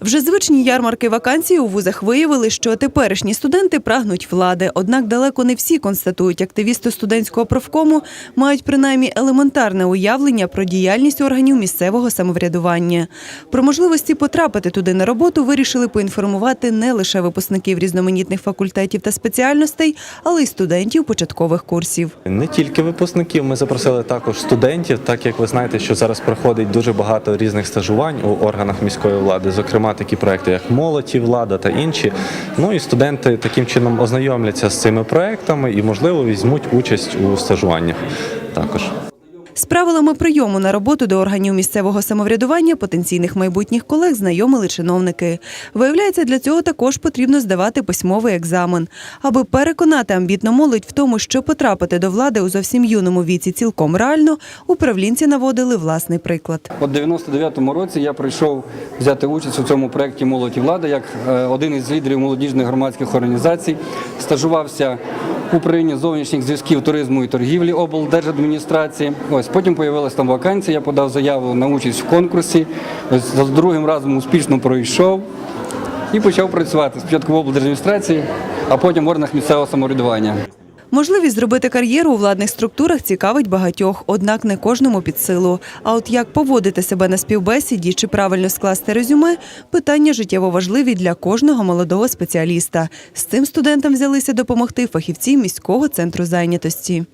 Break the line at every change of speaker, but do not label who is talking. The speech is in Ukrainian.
Вже звичні ярмарки вакансій у вузах виявили, що теперішні студенти прагнуть влади. Однак далеко не всі констатують, активісти студентського профкому мають принаймні елементарне уявлення про діяльність органів місцевого самоврядування. Про можливості потрапити туди на роботу вирішили поінформувати не лише випускників різноманітних факультетів та спеціальностей, але й студентів початкових курсів.
Не тільки випускників, ми запросили також студентів, так як ви знаєте, що зараз проходить дуже багато різних стажувань у органах міської влади, зокрема такі проекти, як молоті, влада та інші. Ну і студенти таким чином ознайомляться з цими проектами і, можливо, візьмуть участь у стажуваннях також.
З правилами прийому на роботу до органів місцевого самоврядування потенційних майбутніх колег знайомили чиновники. Виявляється, для цього також потрібно здавати письмовий екзамен. Аби переконати амбітну молодь в тому, що потрапити до влади у зовсім юному віці цілком реально, управлінці наводили власний приклад.
От 99-му році я прийшов взяти участь у цьому проєкті Молодь і влада як е, один із лідерів молодіжних громадських організацій. Стажувався в управлінні зовнішніх зв'язків туризму і торгівлі облдержадміністрації. Ось потім з'явилася там вакансія. Я подав заяву на участь в конкурсі. Ось за другим разом успішно пройшов і почав працювати спочатку в облдержадміністрації, а потім в органах місцевого самоврядування.
Можливість зробити кар'єру у владних структурах цікавить багатьох, однак не кожному під силу. А от як поводити себе на співбесіді чи правильно скласти резюме – питання життєво важливі для кожного молодого спеціаліста. З цим студентам взялися допомогти фахівці міського центру зайнятості.